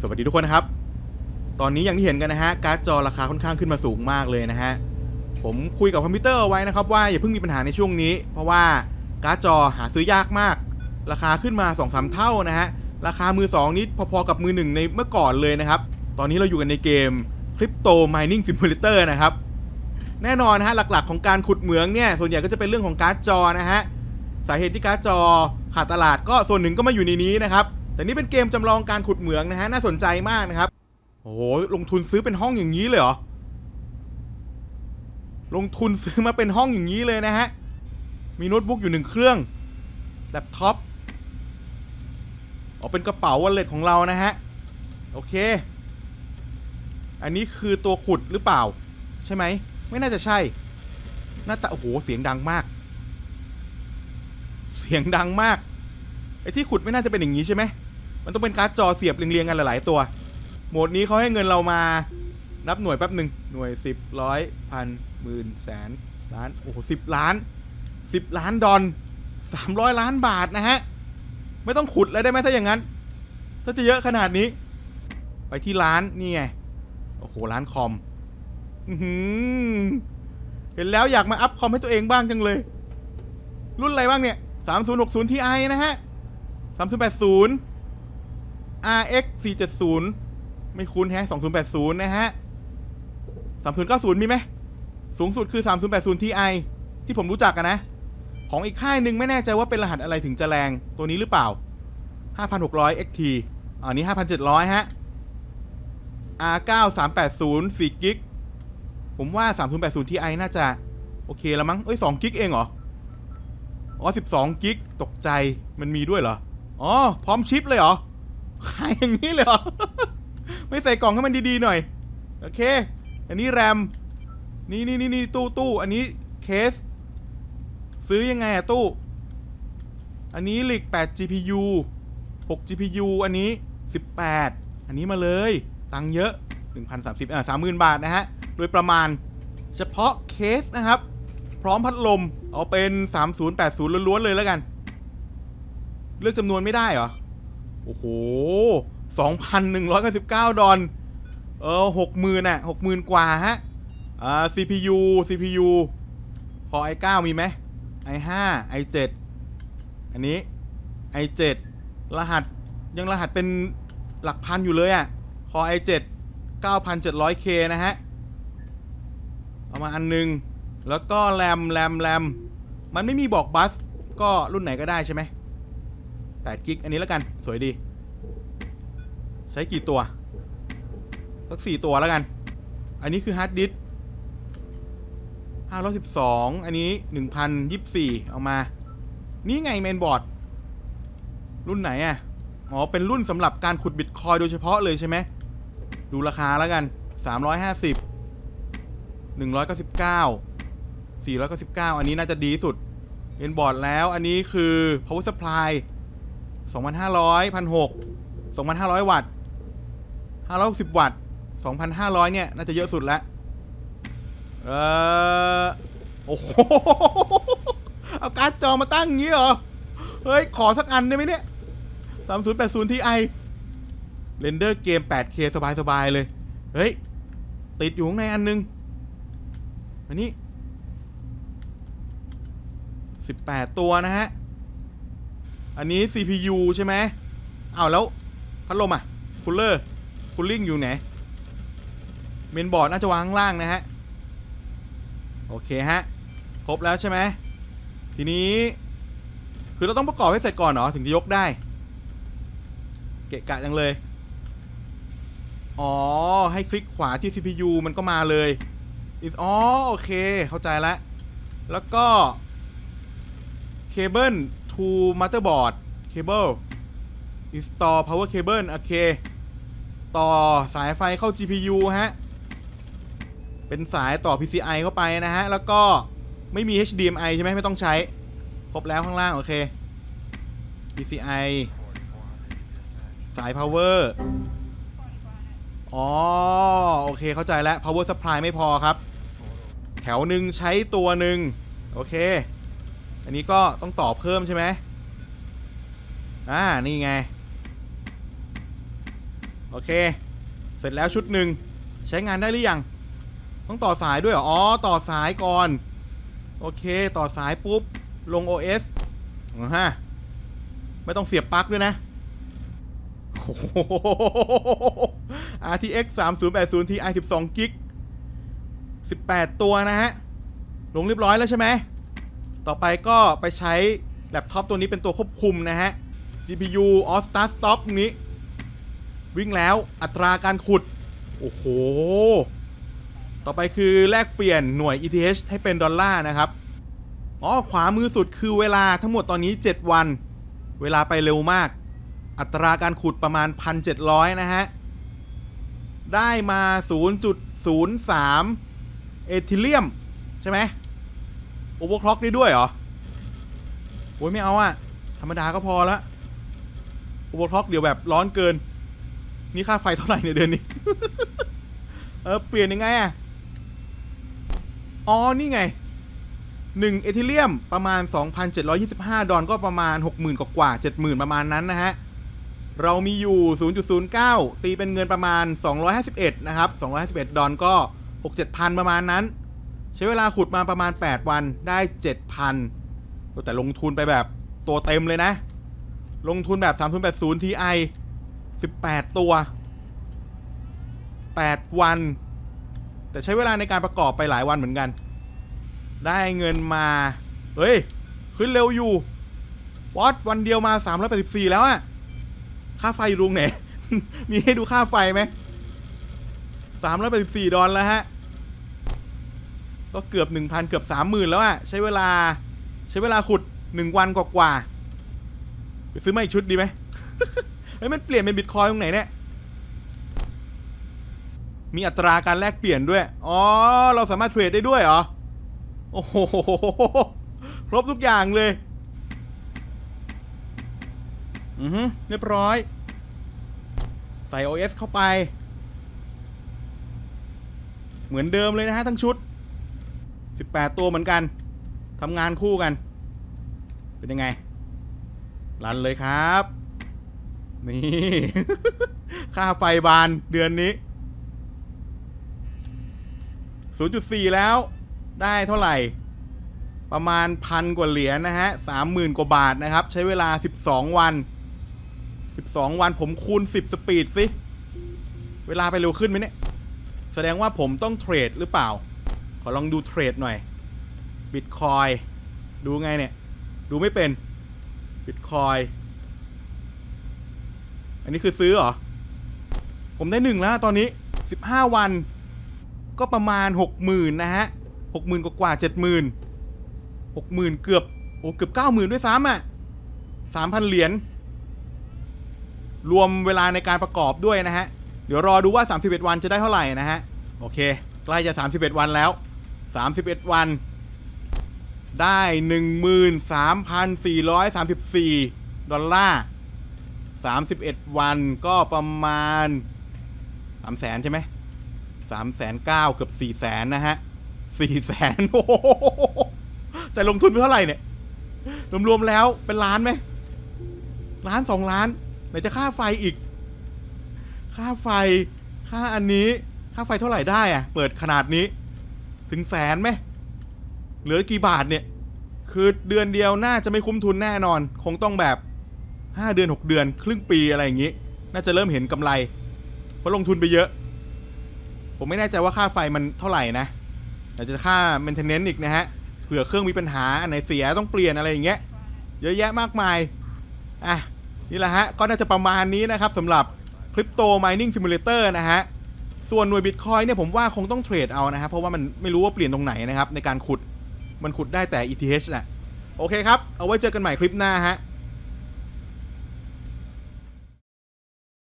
สวัสดีทุกคนนะครับ ตอนนี้อย่างที่เห็นกันนะฮะ การ์ดจอราคาค่อนข้างขึ้นมาสูงมากเลยนะฮะ ผมคุยกับคอมพิวเตอร์เอาไว้นะครับว่าอย่าเพิ่งมีปัญหาในช่วงนี้ เพราะว่าการ์ดจอหาซื้อยากมาก ราคาขึ้นมา2อสเท่านะฮะ ราคามือ2นี้พอๆกับมือหนึ่งในเมื่อก่อนเลยนะครับ ตอนนี้เราอยู่กันในเกม Crypto Mining Simulator นะครับ แน่นอนฮะหลักๆ ของการขุดเหมืองเนี่ยส่วนใหญ่ก็จะเป็นเรื่องของการ์ดจอนะฮะ สาเหตุที่การ์ดจอขาดตลาดก็ส่วนหนึ่งก็มาอยู่ในนี้นะครับ แต่นี่เป็นเกมจำลองการขุดเหมืองนะฮะน่าสนใจมากนะครับ โอ้โหลงทุนซื้อเป็นห้องอย่างนี้เลยเหรอ ลงทุนซื้อมาเป็นห้องอย่างนี้เลยนะฮะ มีโน้ตบุ๊กอยู่หนึ่งเครื่อง แล็ปท็อปอ๋อเป็นกระเป๋าวอลเล็ตของเรานะฮะ โอเค อันนี้คือตัวขุดหรือเปล่า ใช่ไหม ไม่น่าจะใช่ หน้าตาโอ้โห เสียงดังมาก เสียงดังมากไอ้ที่ขุดไม่น่าจะเป็นอย่างนี้ใช่ไหม มันต้องเป็นการ์ดจอเสียบเรียงๆกันหลายๆตัว โหมดนี้เขาให้เงินเรามานับหน่วยแป๊บหนึ่งหน่วยสิบร้อยพันหมื่นแสนล้านโอ้โหสิบล้านสิบล้านดอลสามร้อยล้านบาทนะฮะ ไม่ต้องขุดเลยได้ไหมถ้าอย่างนั้น ถ้าจะเยอะขนาดนี้ ไปที่ร้านนี่ไง โอ้โห ร้านคอมอือหือเห็นแล้วอยากมาอัพคอมให้ตัวเองบ้างจังเลย รุ่นอะไรบ้างเนี่ย3060 Ti นย์ทีไอนะฮะ3080 RX 470 ไม่คุ้นแฮะ 2080 นะฮะ 3090 มีไหม สูงสุดคือ 3080 Ti ที่ผมรู้จักกันนะ ของอีกค่ายหนึ่งไม่แน่ใจว่าเป็นรหัสอะไรถึงจะแรง ตัวนี้หรือเปล่า 5600 XT อันนี้ 5700 ฮะ R9 380 4กิกผมว่า 3080 Ti น่าจะ โอเคแล้วมั้ง เอ้ย2กิกเองเหรอ อ๋อ 12กิกตกใจ มันมีด้วยเหรอ อ๋อ พร้อมชิปเลยเหรอ ขายอย่างนี้เลยเหรอ ไม่ใส่กล่องให้มันดีๆหน่อย โอเค อันนี้แรม นี่นี่นี่นี่ตู้ตู้ อันนี้เคส ซื้อยังไงอะตู้ อันนี้หลิก8 GPU 6 GPU อันนี้ 18 อันนี้มาเลย ตังเยอะ 1,030อ่า30,000 บาทนะฮะ โดยประมาณ เฉพาะเคสนะครับ พร้อมพัดลม เอาเป็น 3080ล้วนๆเลยแล้วกัน เลือกจำนวนไม่ได้เหรอ โอ้โห2,199ดอลเออ60,000น่ะ60,000กว่าฮะอ่า CPU CPU พอ i9 มีไหม i5 i7 อันนี้ i7 รหัสยังรหัสเป็นหลักพันอยู่เลยอะ่ะ คอ i7 9,700K นะฮะ เอามาอันหนึง แล้วก็แรมแรมแรมมันไม่มีบอกบัส ก็รุ่นไหนก็ได้ใช่ไหม 8กิกอันนี้แล้วกันสวยดี ใช้กี่ตัว สักสี่ตัวแล้วกัน อันนี้คือฮาร์ดดิสก์512 อันนี้ 1,024 เอามา นี่ไงเมนบอร์ด รุ่นไหนอะ อ๋อ เป็นรุ่นสำหรับการขุดบิตคอยโดยเฉพาะเลยใช่ไหม ดูราคาแล้วกัน 350 199 499 อันนี้น่าจะดีสุดเมนบอร์ดแล้ว อันนี้คือ power supply 2,500 1,600 2,500 วัตต์560 วัตต์ 2,500 เนี่ย น่าจะเยอะสุดแล้ว เออโอ้โห เอาการ์ดจอมาตั้งงงี้เหรอ เฮ้ย ขอสักอันได้ไหมเนี่ย 3080 Ti เรนเดอร์เกม 8K สบายๆเลย เฮ้ย ติดอยู่ข้างในอันนึง อันนี้ 18 ตัวนะฮะ อันนี้ CPU ใช่ไหมเอาวแล้วพัดลมอะคูลเลอร์คูลลิ่งอยู่ไหน เมนบอร์ดน่าจะวางข้างล่างนะฮะ โอเคฮะ ครบแล้วใช่ไหมทีนี้ คือเราต้องประกอบให้เสร็จก่อนเหรอ ถึงจะยกได้ เกะกะจังเลย อ๋อ ให้คลิกขวาที่ CPU มันก็มาเลยอ๋อโอเค เข้าใจแล้ว แล้วก็ เคเบิล to motherboard cable install power cable โอเค ต่อสายไฟเข้า GPU ฮะ เป็นสายต่อ PCI เข้าไปนะฮะ แล้วก็ไม่มี HDMI ใช่ไหมไม่ต้องใช้ ครบแล้วข้างล่าง โอเค PCI สาย power อ๋อ โอเคเข้าใจแล้ว power supply ไม่พอครับ แถวหนึ่งใช้ตัวหนึ่งโอเค อันนี้ก็ต้องต่อเพิ่มใช่ไหมอ่า นี่ไง โอเค เสร็จแล้วชุดหนึ่งใช้งานได้หรือยัง ต้องต่อสายด้วยเหรอ อ๋อ ต่อสายก่อน โอเค ต่อสายปุ๊บ ลง OS อฮะไม่ต้องเสียบปลั๊กด้วยนะโอ้โห RTX 3080 Ti 12 g b 18 ตัวนะฮะ ลงเรียบร้อยแล้วใช่ไหม ต่อไปก็ไปใช้แล็ปท็อปตัวนี้เป็นตัวควบคุมนะฮะ GPU All Star Stop นี้ วิ่งแล้วอัตราการขุด โอ้โห ต่อไปคือแลกเปลี่ยนหน่วย ETH ให้เป็นดอลลาร์นะครับ อ๋อ ขวามือสุดคือเวลาทั้งหมดตอนนี้ 7 วัน เวลาไปเร็วมาก อัตราการขุดประมาณ 1,700 นะฮะ ได้มา 0.03 เอทิเลียม ใช่ไหม เวอร์คล็อกได้ด้วยเหรอ โอ้ยไม่เอาอะธรรมดาก็พอละโอเวอร์คล็อกเดี๋ยวแบบร้อนเกิน นี่ค่าไฟเท่าไหร่ในยเดือนนี้ เออ เปลี่ยนยังไงอะอ๋อ นี่ไง1เอทิเลียมประมาณ 2,725 ดอลก็ประมาณ 60,000 กว่ากว่า 70,000 ประมาณนั้นนะฮะ เรามีอยู่ 0.09 ตีเป็นเงินประมาณ 251 นะครับ 251 ดอลก็ 6-7,000 ประมาณนั้น ใช้เวลาขุดมาประมาณ 8 วันได้ 7,000 แต่ลงทุนไปแบบตัวเต็มเลยนะ ลงทุนแบบ3080 Ti 18 ตัว 8 วัน แต่ใช้เวลาในการประกอบไปหลายวันเหมือนกัน ได้เงินมา เฮ้ย ขึ้นเร็วอยู่วอตวันเดียวมา 384 แล้วอะค่าไฟอยู่ตรงไหน มีให้ดูค่าไฟไหม384 ดอลแล้วฮะ ก็เกือบ 1,000 เกือบ 30,000 แล้วอะใช้เวลาใช้เวลาขุด 1 วันกว่าๆไปซื้อมาอีกชุดดีไหมเฮ้ยมันเปลี่ยนเป็นบิตคอยตรงไหนเนี่ยมีอัตราการแลกเปลี่ยนด้วย อ๋อ เราสามารถเทรดได้ด้วยเหรอ โอ้โห ครบทุกอย่างเลย อือฮึเรียบร้อย ใส่ OS เข้าไป เหมือนเดิมเลยนะฮะทั้งชุด 18 ตัวเหมือนกันทำงานคู่กัน เป็นยังไง รันเลยครับ นี่ ค่าไฟบานเดือนนี้ 0.4 แล้วได้เท่าไหร่ ประมาณพันกว่าเหรียญนะฮะ 30,000 กว่าบาทนะครับ ใช้เวลา 12 วัน 12 วันผมคูณ 10 สปีดสิ เวลาไปเร็วขึ้นไหมเนี่ย แสดงว่าผมต้องเทรดหรือเปล่า ขอลองดูเทรดหน่อยบิตคอยดูไงเนี่ย ดูไม่เป็นบิตคอยอันนี้คือซื้อเหรอ ผมได้หนึ่งแล้วตอนนี้ 15 วัน ก็ประมาณ 60,000 นะฮะ 60,000 กว่ากว่า70,000 60,000 เกือบ โอ้ เกือบ 90,000 ด้วยซ้ำอะ 3,000 เหรียญ รวมเวลาในการประกอบด้วยนะฮะ เดี๋ยวรอดูว่า 31 วันจะได้เท่าไหร่นะฮะ โอเค ใกล้จะ 31 วันแล้ว 31 วัน ได้ 13,434 ดอลลาร์ 31 วันก็ประมาณ3แสนใช่ไหม3แสนเก้าเกือบ4แสนนะฮะ4แสนโอ้โหแต่ลงทุนไปเท่าไหร่เนี่ย รวมๆแล้วเป็นล้านไหมล้านสองล้านไหนจะค่าไฟอีก ค่าไฟ ค่าอันนี้ ค่าไฟเท่าไหร่ได้อะเปิดขนาดนี้ ถึงแสนไหมเหลือกี่บาทเนี่ย คือเดือนเดียวน่าจะไม่คุ้มทุนแน่นอน คงต้องแบบ 5 เดือน 6 เดือน ครึ่งปีอะไรอย่างนี้ น่าจะเริ่มเห็นกำไร เพราะลงทุนไปเยอะ ผมไม่แน่ใจว่าค่าไฟมันเท่าไหร่นะอาจจะค่า maintenance อีกนะฮะเผื่อเครื่องมีปัญหาอันไหนเสียต้องเปลี่ยนอะไรอย่างเงี้ย เยอะแยะมากมายอะนี่แหละฮะก็น่าจะประมาณนี้นะครับสำหรับ Crypto Mining Simulator นะฮะ ส่วนหน่วยบิตคอยเนี่ยผมว่าคงต้องเทรดเอานะครับ เพราะว่ามันไม่รู้ว่าเปลี่ยนตรงไหนนะครับ ในการขุดมันขุดได้แต่ ETH นะโอเคครับ เอาไว้เจอกันใหม่คลิปหน้าฮะ